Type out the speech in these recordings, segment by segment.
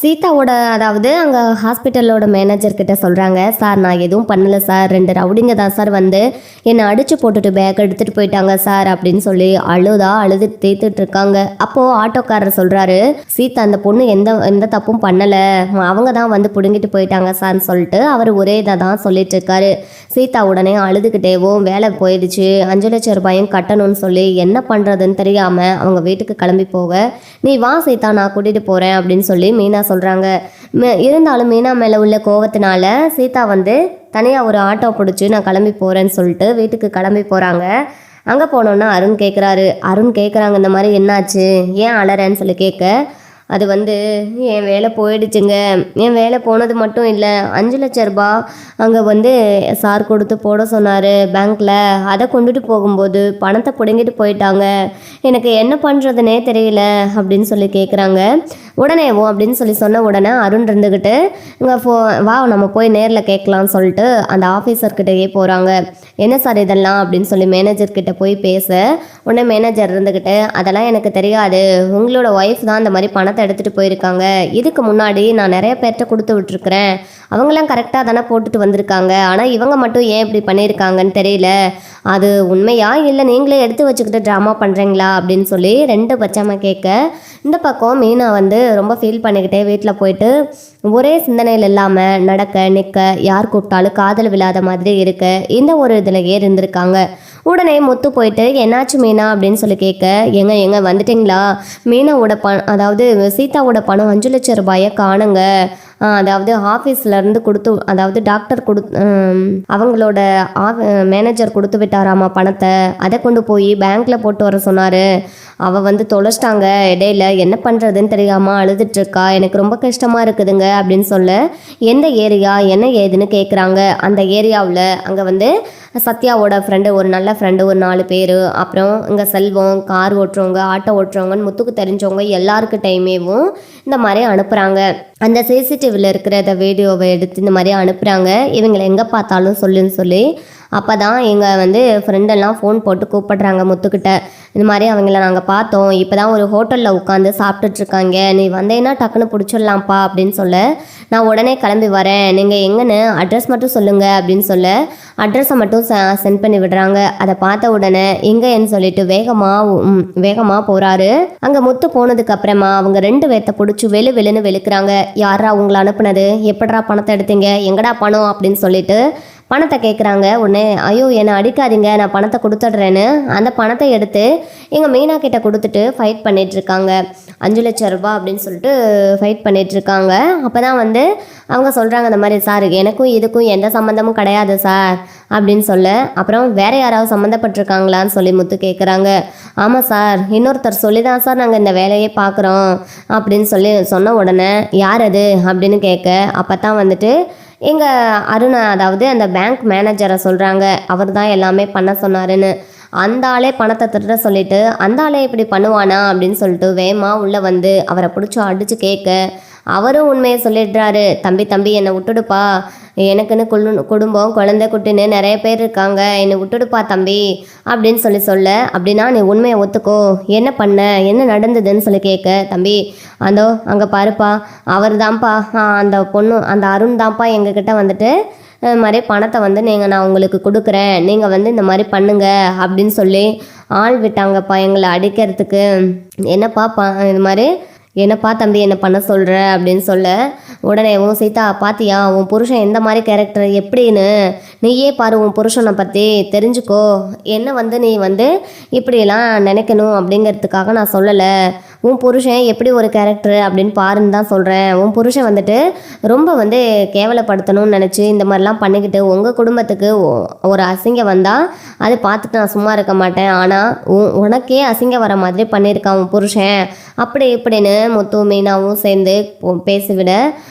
சீதாவோட அதாவது அங்கே ஹாஸ்பிட்டலோட மேனேஜர் கிட்ட சொல்கிறாங்க சார் நான் எதுவும் பண்ணலை சார். ரெண்டு ரவுடிங்க தான் சார் வந்து என்னை அடித்து போட்டுட்டு பேக் எடுத்துகிட்டு போயிட்டாங்க சார் அப்படின்னு சொல்லி அழுதா அழுது தேத்துட்டு இருக்காங்க. அப்போது ஆட்டோக்காரர் சொல்கிறாரு சீதா அந்த பொண்ணு எந்த எந்த தப்பும் பண்ணலை. அவங்க தான் வந்து பிடுங்கிட்டு போயிட்டாங்க சார்ன்னு சொல்லிட்டு அவர் ஒரே இதை தான் சொல்லிட்டு இருக்காரு. சீதா உடனே அழுதுகிட்டேவும் வேலை போயிடுச்சு. அஞ்சு லட்சம் ரூபாயும் கட்டணும்னு சொல்லி என்ன பண்ணுறதுன்னு தெரியாமல் அவங்க வீட்டுக்கு கிளம்பி போக நீ வா சீதா நான் கூட்டிகிட்டு போகிறேன் அப்படின்னு சொல்லி மீனா சொல்கிறாங்க இருந்தாலும் மீனா மேலே உள்ள கோவத்தினால சீதா வந்து தனியாக ஒரு ஆட்டோ பிடிச்சி நான் கிளம்பி போகிறேன்னு சொல்லிட்டு வீட்டுக்கு கிளம்பி போகிறாங்க அங்கே போனோன்னா அருண் கேட்குறாரு அருண் கேட்குறாங்க இந்த மாதிரி என்னாச்சு? ஏன் அலறேன்னு சொல்லி கேட்க அது வந்து என் வேலை போயிடுச்சுங்க. என் வேலை போனது மட்டும் இல்லை. அஞ்சு லட்ச ரூபா அங்கே வந்து சார் கொடுத்து போட சொன்னார். பேங்க்கில் அதை கொண்டுட்டு போகும்போது பணத்தை பிடுங்கிட்டு போயிட்டாங்க. எனக்கு என்ன பண்ணுறதுனே தெரியல அப்படின்னு சொல்லி கேட்குறாங்க உடனே ஓ அப்படின்னு சொல்லி சொன்ன உடனே அருண் இருந்துக்கிட்டு இங்கே ஃபோ வா நம்ம போய் நேரில் கேட்கலாம்னு சொல்லிட்டு அந்த ஆஃபீஸர்கிட்டயே போகிறாங்க என்ன சார் இதெல்லாம்? அப்படின்னு சொல்லி மேனேஜர்கிட்ட போய் பேச உடனே மேனேஜர் இருந்துக்கிட்டு அதெல்லாம் எனக்கு தெரியாது. உங்களோட ஒய்ஃப் தான் இந்த மாதிரி பணத்தை எடுத்துகிட்டு போயிருக்காங்க. இதுக்கு முன்னாடி நான் நிறைய பேர்கிட்ட கொடுத்து விட்டுருக்குறேன். அவங்களாம் கரெக்டாக தானே போட்டுட்டு வந்திருக்காங்க. ஆனால் இவங்க மட்டும் ஏன் இப்படி பண்ணியிருக்காங்கன்னு தெரியல. அது உண்மையா இல்லை நீங்களே எடுத்து வச்சுக்கிட்டு ட்ராமா பண்ணுறீங்களா அப்படின்னு சொல்லி ரெண்டு பட்சமாக கேட்க இந்த பக்கம் மீனா வந்து ரொம்ப ஃபீல் பண்ணிக்கிட்டே வீட்டில் போயிட்டு ஒரே சிந்தனையில் இல்லாமல் நடக்க நிற்க யார் கூப்பிட்டாலும் காதல் விழாத மாதிரி இருக்க இந்த ஒரு இதில் இருந்திருக்காங்க. உடனே முத்து போயிட்டு என்னாச்சு மீனா? அப்படின்னு சொல்லி கேட்க எங்க எங்க வந்துட்டீங்களா? மீனாவோட பணம் அதாவது சீதாவோட பணம் அஞ்சு லட்சம் ரூபாயை காணுங்க. அதாவது ஆஃபீஸில் இருந்து கொடுத்து அதாவது டாக்டர் கொடு அவங்களோட மேனேஜர் கொடுத்து விட்டாராமா பணத்தை? அதை கொண்டு போய் பேங்க்கில் போட்டு வர சொன்னார். அவள் வந்து தொலைச்சிட்டாங்க. இடையில என்ன பண்ணுறதுன்னு தெரியாமல் அழுதுட்ருக்கா எனக்கு ரொம்ப கஷ்டமாக இருக்குதுங்க. அப்படின்னு சொல்ல எந்த ஏரியா? என்ன ஏதுன்னு கேட்குறாங்க அந்த ஏரியாவில் அங்கே வந்து சத்யாவோட ஃப்ரெண்டு ஒரு நல்ல ஃப்ரெண்டு ஒரு நாலு பேர். அப்புறம் இங்கே செல்வம் கார் ஓட்டுறவங்க ஆட்டோ ஓட்டுறவங்கன்னு முத்துக்கு தெரிஞ்சவங்க எல்லாருக்கிட்டையுமேவும் இந்த மாதிரி அனுப்புகிறாங்க அந்த சிசிடிவியில் இருக்கிற அந்த வீடியோவை எடுத்து இந்த மாதிரி அனுப்புகிறாங்க இவங்களை எங்கே பார்த்தாலும் சொல்லுன்னு சொல்லி அப்போ தான் எங்கள் வந்து ஃப்ரெண்டெல்லாம் ஃபோன் போட்டு கூப்பிடுறாங்க முத்துக்கிட்ட. இந்த மாதிரி அவங்கள நாங்கள் பார்த்தோம். இப்போ தான் ஒரு ஹோட்டலில் உட்காந்து சாப்பிட்டுட்ருக்காங்க நீ வந்தேன்னா டக்குன்னு பிடிச்சிடலாம்ப்பா அப்படின்னு சொல்ல நான் உடனே கிளம்பி வரேன். நீங்கள் எங்கன்னு அட்ரஸ் மட்டும் சொல்லுங்கள் அப்படின்னு சொல்ல அட்ரஸை மட்டும் சென்ட் பண்ணி விடுறாங்க. அதை பார்த்த உடனே எங்கேன்னு சொல்லிட்டு வேகமாக வேகமாக போகிறாரு அங்கே முத்து போனதுக்கு அப்புறமா அவங்க ரெண்டு பேர்த்த பிடிச்சி வெளு வெளுன்னு வெளுக்கிறாங்க. யாரா உங்களை அனுப்புனது? எப்படா பணத்தை எடுத்தீங்க? எங்கடா பணம்? அப்படின்னு சொல்லிட்டு பணத்தை கேட்குறாங்க உடனே ஐயோ என்னை அடிக்காதீங்க நான் பணத்தை கொடுத்துட்றேன்னு. அந்த பணத்தை எடுத்து எங்கள் மீனா கிட்ட கொடுத்துட்டு ஃபைட் பண்ணிகிட்ருக்காங்க அஞ்சு லட்சம் ரூபா அப்படின்னு சொல்லிட்டு ஃபைட் பண்ணிகிட்ருக்காங்க இருக்காங்க அப்போ தான் வந்து அவங்க சொல்கிறாங்க இந்த மாதிரி சார் எனக்கும் இதுக்கும் எந்த சம்மந்தமும் கிடையாது சார் அப்படின்னு சொல்ல அப்புறம் வேற யாராவது சம்மந்தப்பட்டிருக்காங்களான்னு சொல்லி முத்து கேட்குறாங்க ஆமாம் சார் இன்னொருத்தர் சொல்லி தான் சார் நாங்கள் இந்த வேலையே பார்க்குறோம் அப்படின்னு சொல்லி சொன்ன உடனே யார் அது? அப்படின்னு கேட்க அப்போ தான் வந்துட்டு எங்கள் அருணா அதாவது அந்த பேங்க் மேனேஜரை சொல்கிறாங்க அவர் தான் எல்லாமே பண்ண சொன்னாருன்னு. அந்த ஆளே பணத்தை திருட சொல்லிட்டு அந்த ஆளே இப்படி பண்ணுவானா அப்படின்னு சொல்லிட்டு வேகமாக உள்ளே வந்து அவரை பிடிச்சி அடித்து கேட்க அவரும் உண்மையை சொல்லிடுறாரு. தம்பி தம்பி என்னை விட்டுடுப்பா. எனக்குன்னு குழு குடும்பம் குழந்தை குட்டின்னு நிறைய பேர் இருக்காங்க. என்னை விட்டுடுப்பா தம்பி அப்படின்னு சொல்லி சொல்ல அப்படின்னா நீ உண்மையை ஒத்துக்கோ. என்ன பண்ண? என்ன நடந்ததுன்னு சொல்லி கேட்க. தம்பி அதோ அங்கே பாருப்பா. அவர் தான்ப்பா அந்த பொண்ணு அந்த அருண் தான்ப்பா எங்ககிட்ட வந்துட்டு மாதிரி பணத்தை வந்து நீங்கள் நான் உங்களுக்கு கொடுக்குறேன். நீங்கள் வந்து இந்த மாதிரி பண்ணுங்க அப்படின்னு சொல்லி ஆள் விட்டாங்கப்பா எங்களை அடிக்கிறதுக்கு. என்னப்பா ப இது மாதிரி என்னப்பா தம்பி என்ன பண்ண சொல்கிற அப்படின்னு சொல்ல உடனே உன் சீதா பாத்தியா உன் புருஷன் எந்த மாதிரி கேரக்டர் எப்படின்னு? நீயே பாரு உன் புருஷனை பற்றி தெரிஞ்சுக்கோ. என்ன வந்து நீ வந்து இப்படியெல்லாம் நினைக்கணும் அப்படிங்கிறதுக்காக நான் சொல்லலை. உன் புருஷன் எப்படி ஒரு கேரக்டர் அப்படின்னு பாருன்னு தான் சொல்கிறேன் உன் புருஷன் வந்துட்டு ரொம்ப வந்து கேவலப்படுத்தணும்னு நினச்சி இந்த மாதிரிலாம் பண்ணிக்கிட்டு உங்கள் குடும்பத்துக்கு ஒ- ஒரு அசிங்கம் வந்தால் அதை பார்த்துட்டு நான் சும்மா இருக்க மாட்டேன். ஆனால் உ- உனக்கே அசிங்கம் வர மாதிரி பண்ணியிருக்கான் உன் புருஷன். அப்படி இப்படின்னு முத்து மீனாவும் சேர்ந்து பேசிவிட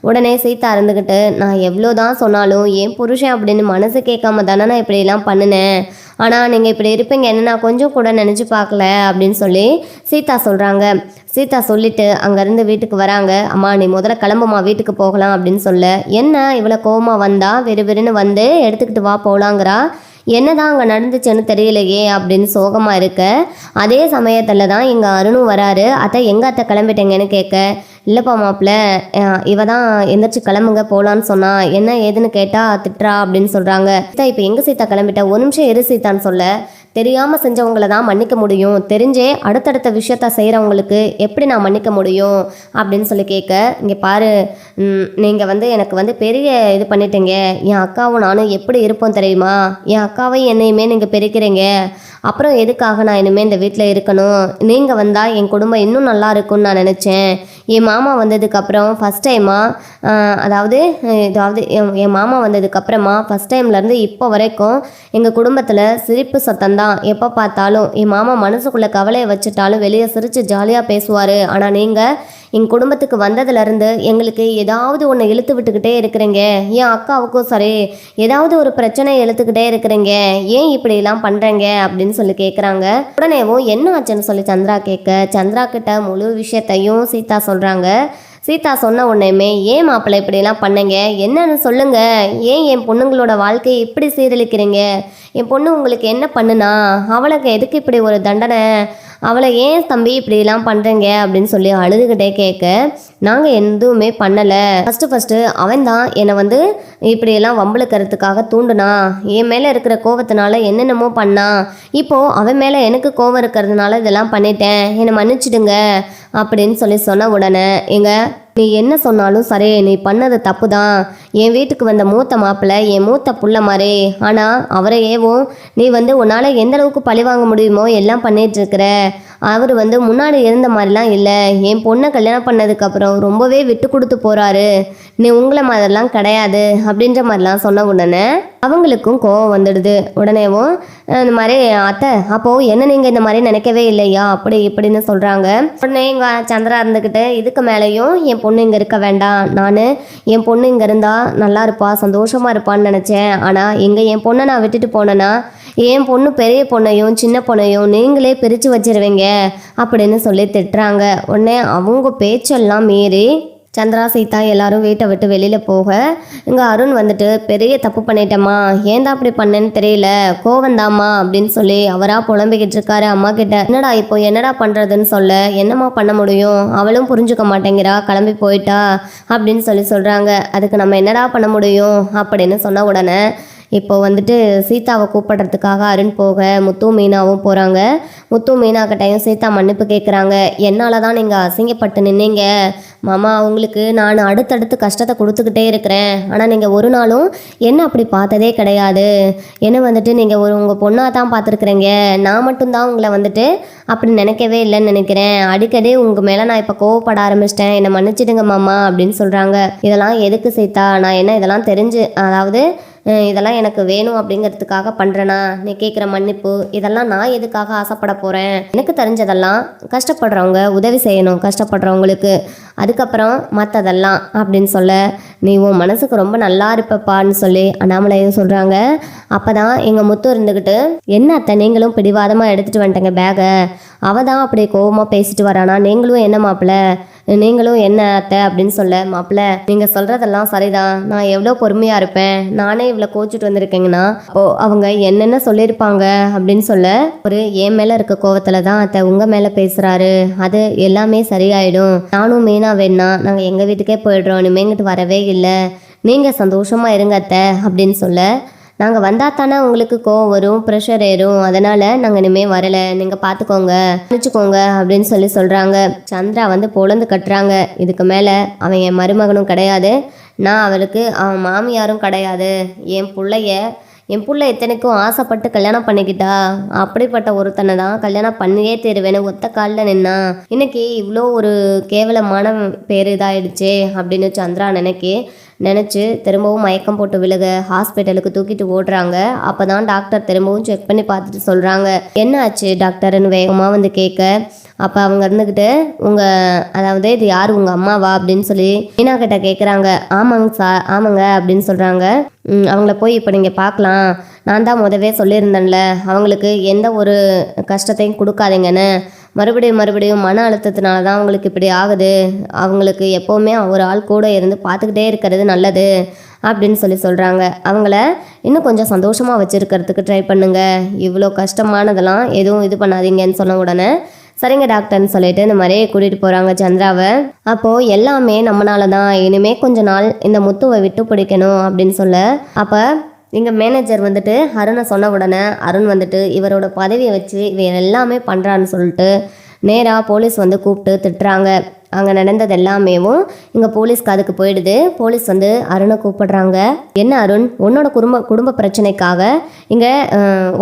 உடனே சீதா இருந்துக்கிட்டு நான் எவ்வளோ தான் சொன்னாலும் என் புருஷன் அப்படின்னு மனசு கேட்காம தானே நான் இப்படிலாம் பண்ணினேன்? ஆனால் நீங்கள் இப்படி இருப்பீங்கன்னு நான் கொஞ்சம் கூட நினச்சி பார்க்கல அப்படின்னு சொல்லி சீதா சொல்கிறாங்க சீதா சொல்லிட்டு அங்கேருந்து வீட்டுக்கு வராங்க. அம்மா நீ முதல்ல கிளம்புமா வீட்டுக்கு போகலாம் அப்படின்னு சொல்ல. என்ன? இவ்வளோ கோவமாக வந்தா? வெறு வெறுன்னு வந்து எடுத்துக்கிட்டு வா போகலாங்கிறா என்னதான் அங்கே நடந்துச்சுன்னு தெரியலையே அப்படின்னு சோகமாக இருக்க. அதே சமயத்தில் தான் இங்கே அருணும் வராரு. அத்தை எங்கே அத்தை கிளம்பிட்டீங்கன்னு கேட்க. இல்லைப்பா மாப்பிள்ள இவ தான் எந்திரிச்சு கிளம்புங்க போகலான்னு சொன்னா. என்ன ஏதுன்னு கேட்டால் திட்டுறா அப்படின்னு சொல்கிறாங்க சீதா இப்போ எங்கே சீதா கிளம்பிட்டா? ஒரு நிமிஷம் இரு சீதான்னு சொல்ல. தெரியாமல் செஞ்சவங்கள தான் மன்னிக்க முடியும். தெரிஞ்சே அடுத்தடுத்த விஷயத்த செய்கிறவங்களுக்கு எப்படி நான் மன்னிக்க முடியும் அப்படின்னு சொல்லி கேட்க இங்கே பாரு நீங்கள் வந்து எனக்கு வந்து பெரிய இது பண்ணிட்டீங்க. என் அக்காவும் நானும் எப்படி இருப்போம் தெரியுமா? என் அக்காவையும் என்னையுமே நீங்கள் பிரிக்கிறீங்க. அப்புறம் எதுக்காக நான் இனிமேல் இந்த வீட்டில் இருக்கணும்? நீங்கள் வந்தால் என் குடும்பம் இன்னும் நல்லா இருக்கும்னு நான் நினச்சேன். என் மாமா வந்ததுக்கப்புறம் ஃபஸ்ட் டைமாக அதாவது அதாவது என் என் மாமா வந்ததுக்கப்புறமா ஃபஸ்ட் டைம்லேருந்து இப்போ வரைக்கும் எங்கள் குடும்பத்தில் சிரிப்பு சத்தம் தான் எப்போ பார்த்தாலும் என் மாமா மனசுக்குள்ளே கவலையை வச்சுட்டாலும் வெளியே சிரித்து ஜாலியாக பேசுவார். ஆனால் நீங்கள் எங்கள் குடும்பத்துக்கு வந்ததுலேருந்து எங்களுக்கு ஏதாவது ஒன்று இழுத்து விட்டுக்கிட்டே இருக்கிறீங்க. என் அக்காவுக்கும் சரி ஏதாவது ஒரு பிரச்சனையை இழுத்துக்கிட்டே இருக்கிறீங்க. ஏன் இப்படிலாம் பண்ணுறேங்க அப்படின்னு சொல்லி கேட்குறாங்க உடனேவும் என்ன ஆச்சுன்னு சொல்லி சந்திரா கேட்க சந்திரா கிட்ட முழு விஷயத்தையும் சீதா சொல்கிறாங்க சீதா சொன்ன உடனேமே ஏன் மாப்பிள்ளை இப்படிலாம் பண்ணுங்க? என்னன்னு சொல்லுங்க. ஏன் என் பொண்ணுங்களோட வாழ்க்கையை இப்படி சீரழிக்கிறீங்க? என் பொண்ணு உங்களுக்கு என்ன பண்ணுனா? அவளுக்கு எதுக்கு இப்படி ஒரு தண்டனை? அவளை ஏன் தம்பி இப்படிலாம் பண்ணுறீங்க அப்படின்னு சொல்லி அழுதுகிட்டே கேட்க நாங்கள் எதுவுமே பண்ணலை. ஃபஸ்ட்டு ஃபஸ்ட்டு அவன் தான் என்னை வந்து இப்படியெல்லாம் வம்பளுக்கிறதுக்காக தூண்டுனா. என் மேலே இருக்கிற கோவத்தினால என்னென்னமோ பண்ணான் இப்போது அவன் மேலே எனக்கு கோவம் இருக்கிறதுனால இதெல்லாம் பண்ணிட்டேன். என்னை மன்னிச்சிடுங்க. அப்படின்னு சொல்லி சொன்ன உடனே எங்கள் நீ என்ன சொன்னாலும் சரி நீ பண்ணது தப்பு தான் என் வீட்டுக்கு வந்த மூத்த மாப்பிள்ளை என் மூத்த புள்ள மாதிரி ஆனால் அவரை ஏவும் நீ வந்து உன்னால் எந்த அளவுக்கு பழி வாங்க முடியுமோ எல்லாம் பண்ணிட்டு இருக்கிற. அவர் வந்து முன்னாடி இருந்த மாதிரிலாம் இல்லை. என் பொண்ணை கல்யாணம் பண்ணதுக்கப்புறம் ரொம்பவே விட்டு கொடுத்து போகிறாரு நீ உங்களை மாதிரிலாம் கிடையாது அப்படின்ற மாதிரிலாம் சொன்ன உடனே அவங்களுக்கும் கோவம் வந்துடுது. உடனேவும் இந்த மாதிரி அத்தை அப்போது என்ன நீங்கள் இந்த மாதிரி நினைக்கவே இல்லையா? அப்படி இப்படின்னு சொல்கிறாங்க உடனே எங்கள் சந்திரா இருந்துக்கிட்டு இதுக்கு மேலேயும் என் பொண்ணு இங்கே இருக்க வேண்டாம். நான் என் பொண்ணு இங்கே இருந்தால் நல்லா இருப்பா சந்தோஷமாக இருப்பான்னு நினச்சேன். ஆனால் எங்கே என் பொண்ணை நான் விட்டுட்டு போனேன்னா என் பொண்ணு பெரிய பொண்ணையும் சின்ன பொண்ணையும் நீங்களே பிரித்து வச்சிருவீங்க. அப்படின்னு சொல்லி திட்டுறாங்க. உடனே அவங்க பேச்செல்லாம் மீறி சந்திரா சீதா எல்லாரும் வீட்டை விட்டு வெளியில் போக இங்கே அருண் வந்துட்டு பெரிய தப்பு பண்ணிட்டேம்மா. ஏன்டா அப்படி பண்ணேன்னு தெரியல. கோவந்தாம்மா. அப்படின்னு சொல்லி அவராக புலம்பிக்கிட்டு இருக்காரு அம்மா கிட்ட. என்னடா இப்போ என்னடா பண்ணுறதுன்னு சொல்ல? என்னம்மா பண்ண முடியும்? அவளும் புரிஞ்சுக்க மாட்டேங்கிறா. கிளம்பி போயிட்டா. அப்படின்னு சொல்லி சொல்கிறாங்க அதுக்கு நம்ம என்னடா பண்ண முடியும்? அப்படின்னு சொன்ன உடனே இப்போ வந்துட்டு சீதாவை கூப்பிடுறதுக்காக அருண் போக முத்து மீனாவும் போகிறாங்க முத்து மீனா கிட்டையும் சீதா மன்னிப்பு கேட்குறாங்க என்னால் தான் நீங்கள் அசிங்கப்பட்டு நின்னீங்க. மாமா உங்களுக்கு நான் அடுத்தடுத்து கஷ்டத்தை கொடுத்துக்கிட்டே இருக்கிறேன். ஆனால் நீங்கள் ஒரு நாளும் என்ன அப்படி பார்த்ததே கிடையாது. என்ன வந்துட்டு நீங்கள் ஒரு உங்கள் பொண்ணாக தான் பார்த்துருக்குறீங்க. நான் மட்டும்தான் உங்களை வந்துட்டு அப்படி நினைக்கவே இல்லைன்னு நினைக்கிறேன். அடிக்கடி உங்கள் மேலே நான் இப்போ கோவப்பட ஆரம்பிச்சிட்டேன். என்னை மன்னிச்சிடுங்க மாமா அப்படின்னு சொல்கிறாங்க இதெல்லாம் எதுக்கு சீதா? நான் என்ன இதெல்லாம் தெரிஞ்சு அதாவது இதெல்லாம் எனக்கு வேணும் அப்படிங்கிறதுக்காக பண்ணுறேனா நீ கேட்குற மன்னிப்பு. இதெல்லாம் நான் எதுக்காக ஆசைப்பட போகிறேன் எனக்கு தெரிஞ்சதெல்லாம் கஷ்டப்படுறவங்க உதவி செய்யணும் கஷ்டப்படுறவங்களுக்கு. அதுக்கப்புறம் மற்றதெல்லாம் அப்படின்னு சொல்ல நீ உன் மனசுக்கு ரொம்ப நல்லா இருப்பப்பான்னு சொல்லி அண்ணாமலையும் சொல்கிறாங்க அப்போ தான் எங்கள் முத்து இருந்துக்கிட்டு என்ன அத்தை நீங்களும் பிடிவாதமாக எடுத்துகிட்டு வந்துட்டேங்க பேகை அவள் தான் அப்படி கோவமாக பேசிட்டு வரானா? நீங்களும் என்ன மாப்பிள்ள நீங்களும் என்ன அத்தை அப்படின்னு சொல்ல மாப்பிள்ள நீங்கள் சொல்கிறதெல்லாம் சரிதான். நான் எவ்வளோ பொறுமையாக இருப்பேன். நானே இவ்வளோ கோச்சிட்டு வந்திருக்கேங்கன்னா அப்போ அவங்க என்னென்ன சொல்லியிருப்பாங்க? அப்படின்னு சொல்ல ஒரு என் மேலே இருக்க கோவத்தில் தான் அத்தை உங்கள் மேலே பேசுகிறாரு அது எல்லாமே சரியாயிடும். நானும் மீனா வேணா நாங்கள் எங்கள் வீட்டுக்கே போயிடுறோம். இனிமேங்கிட்டு வரவே இல்லை. நீங்கள் சந்தோஷமாக இருங்க அத்தை. அப்படின்னு சொல்ல நாங்கள் வந்தால் தானே உங்களுக்கு கோவம் வரும் ப்ரெஷர் ஏறும். அதனால் நாங்கள் இனிமேல் வரலை. நீங்கள் பார்த்துக்கோங்க மன்னிச்சுக்கோங்க அப்படின்னு சொல்லி சொல்கிறாங்க சந்திரா வந்து பொழந்து கட்டுறாங்க. இதுக்கு மேலே அவன் என் மருமகனும் கிடையாது. நான் அவளுக்கு அவன் மாமியாரும் கிடையாது. என் பிள்ளைய என் பிள்ளை இத்தனைக்கும் ஆசைப்பட்டு கல்யாணம் பண்ணிக்கிட்டா? அப்படிப்பட்ட ஒருத்தனை தான் கல்யாணம் பண்ணியே தருவேன்னு ஒத்த காலில் நின்னா இன்னைக்கு இவ்வளோ ஒரு கேவலமான பேர் இதாயிடுச்சே அப்படின்னு சந்திரா நினைக்கி நினச்சி திரும்பவும் மயக்கம் போட்டு விழுக ஹாஸ்பிட்டலுக்கு தூக்கிட்டு ஓடுறாங்க. அப்போ தான் டாக்டர் திரும்பவும் செக் பண்ணி பார்த்துட்டு சொல்கிறாங்க என்ன ஆச்சு டாக்டர்னு வேகமாக வந்து கேட்க அப்போ அவங்க இருந்துக்கிட்டு உங்கள் அதாவது இது யார்? உங்கள் அம்மாவா? அப்படின்னு சொல்லி மீனா கிட்ட கேட்குறாங்க ஆமாங்க சார் ஆமாங்க அப்படின்னு சொல்கிறாங்க அவங்கள போய் இப்போ நீங்கள் பார்க்கலாம் நான் தான் முதவே சொல்லியிருந்தேன்ல அவங்களுக்கு எந்த ஒரு கஷ்டத்தையும் கொடுக்காதீங்கன்னு. மறுபடியும் மறுபடியும் மன அழுத்தத்தினால தான் அவங்களுக்கு இப்படி ஆகுது. அவங்களுக்கு எப்போவுமே ஒரு ஆள் கூட இருந்து பார்த்துக்கிட்டே இருக்கிறது நல்லது அப்படின்னு சொல்லி சொல்கிறாங்க அவங்கள இன்னும் கொஞ்சம் சந்தோஷமாக வச்சுருக்கிறதுக்கு ட்ரை பண்ணுங்கள் இவ்வளோ கஷ்டமானதெல்லாம் எதுவும் இது பண்ணாதீங்கன்னு சொன்ன உடனே சரிங்க டாக்டர்னு சொல்லிட்டு இந்த மாதிரி கூட்டிகிட்டு போகிறாங்க சந்திராவை. அப்போது எல்லாமே நம்மளால தான் இனிமே கொஞ்ச நாள் இந்த முத்துவை விட்டு பிடிக்கணும் அப்படின்னு சொல்ல. அப்போ எங்கள் மேனேஜர் வந்துட்டு அருணை சொன்ன உடனே அருண் வந்துட்டு இவரோட பதவியை வச்சு இவன் எல்லாமே பண்ணுறான்னு சொல்லிட்டு நேராக போலீஸ் வந்து கூப்பிட்டு திட்டுறாங்க. அங்கே நடந்தது எல்லாமேவும் இங்கே போலீஸ் அதுக்கு போயிடுது. போலீஸ் வந்து அருணை கூப்பிடுறாங்க. என்ன அருண் உன்னோட குடும்ப குடும்ப பிரச்சனைக்காக இங்கே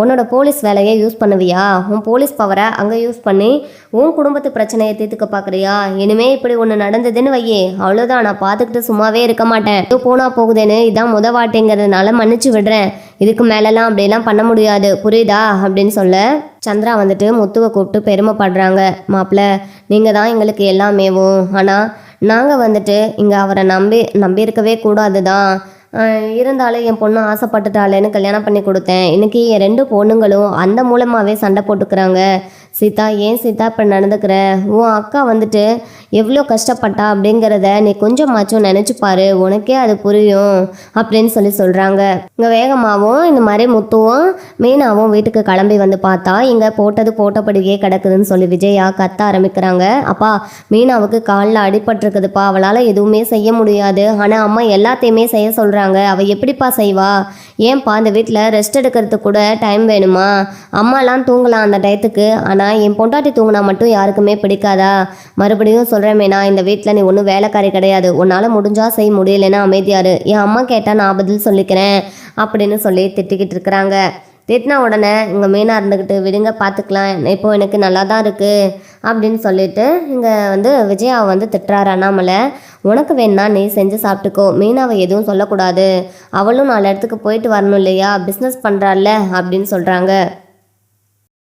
உன்னோட போலீஸ் வேலையை யூஸ் பண்ணுவியா? உன் போலீஸ் பவரை அங்கே யூஸ் பண்ணி உன் குடும்பத்து பிரச்சனையை தீர்த்துக்க பார்க்குறியா இனிமே இப்படி ஒன்று நடந்ததுன்னு வையே. அவ்வளோதான் நான் பார்த்துக்கிட்டு சும்மாவே இருக்க மாட்டேன். ஏதோ போனா போகுதுன்னு இதான் முத வாட்டிங்கிறதுனால மன்னிச்சு விடுறேன். இதுக்கு மேலெல்லாம் அப்படிலாம் பண்ண முடியாது. புரியுதா? அப்படின்னு சொல்ல சந்திரா வந்துட்டு முத்துவை கூப்பிட்டு பெருமைப்படுறாங்க. மாப்பிள்ள நீங்கள் தான் எங்களுக்கு எல்லாமேவும் ஆனால் நாங்கள் வந்துட்டு இங்கே அவரை நம்பி நம்பியிருக்கவே கூடாது தான் இருந்தாலும் என் பொண்ணு ஆசைப்பட்டுட்டாளேன்னு கல்யாணம் பண்ணி கொடுத்தேன். இன்னைக்கு என் ரெண்டு பொண்ணுங்களும் அந்த மூலமாகவே சண்டை போட்டுக்கிறாங்க. சீதா ஏன் சீதா இப்போ நடந்துக்கிற? உன் அக்கா வந்துட்டு எவ்வளோ கஷ்டப்பட்டா அப்படிங்கிறத நீ கொஞ்சமாச்சும் நினச்சி பாரு. உனக்கே அது புரியும் அப்படின்னு சொல்லி சொல்கிறாங்க இங்கே வேகமாகவும் இந்த மாதிரி முத்துவும் மீனாவும் வீட்டுக்கு கிளம்பி வந்து பார்த்தா இங்கே போட்டது போட்டபடியே கிடக்குதுன்னு சொல்லி விஜயா கத்த ஆரம்பிக்கிறாங்க. அப்பா மீனாவுக்கு காலில் அடிபட்டிருக்குதுப்பா. அவளால் எதுவுமே செய்ய முடியாது. ஆனால் அம்மா எல்லாத்தையுமே செய்ய சொல்கிறாங்க அவள் எப்படிப்பா செய்வா? ஏன்பா அந்த வீட்டில் ரெஸ்ட் எடுக்கிறதுக்கு கூட டைம் வேணுமா? அம்மாலாம் தூங்கலாம் அந்த டயத்துக்கு. ஆனால் என் பொண்டாட்டி தூங்கினா மட்டும் யாருக்குமே பிடிக்காதா? மறுபடியும் சொல்கிறேன் மீனா இந்த வீட்டில் நீ ஒன்றும் வேலைக்காரி கிடையாது. உன்னால் முடிஞ்சா செய்ய முடியலைன்னா அமைதியாரு. என் அம்மா கேட்டால் நான் பதில் சொல்லிக்கிறேன் அப்படின்னு சொல்லி திட்டிக்கிட்டு இருக்கிறாங்க. திட்டின உடனே இங்கே மீனாக இருந்துக்கிட்டு விடுங்க பார்த்துக்கலாம் இப்போ எனக்கு நல்லா தான் இருக்குது அப்படின்னு சொல்லிட்டு இங்கே வந்து விஜயாவை வந்து திட்டுறாரு அண்ணாமலை. உனக்கு வேணா நீ செஞ்சு சாப்பிட்டுக்கோ. மீனாவை எதுவும் சொல்லக்கூடாது. அவளும் நாலு இடத்துக்கு போயிட்டு வரணும் இல்லையா? பிஸ்னஸ் பண்ணுறாள்ல அப்படின்னு சொல்கிறாங்க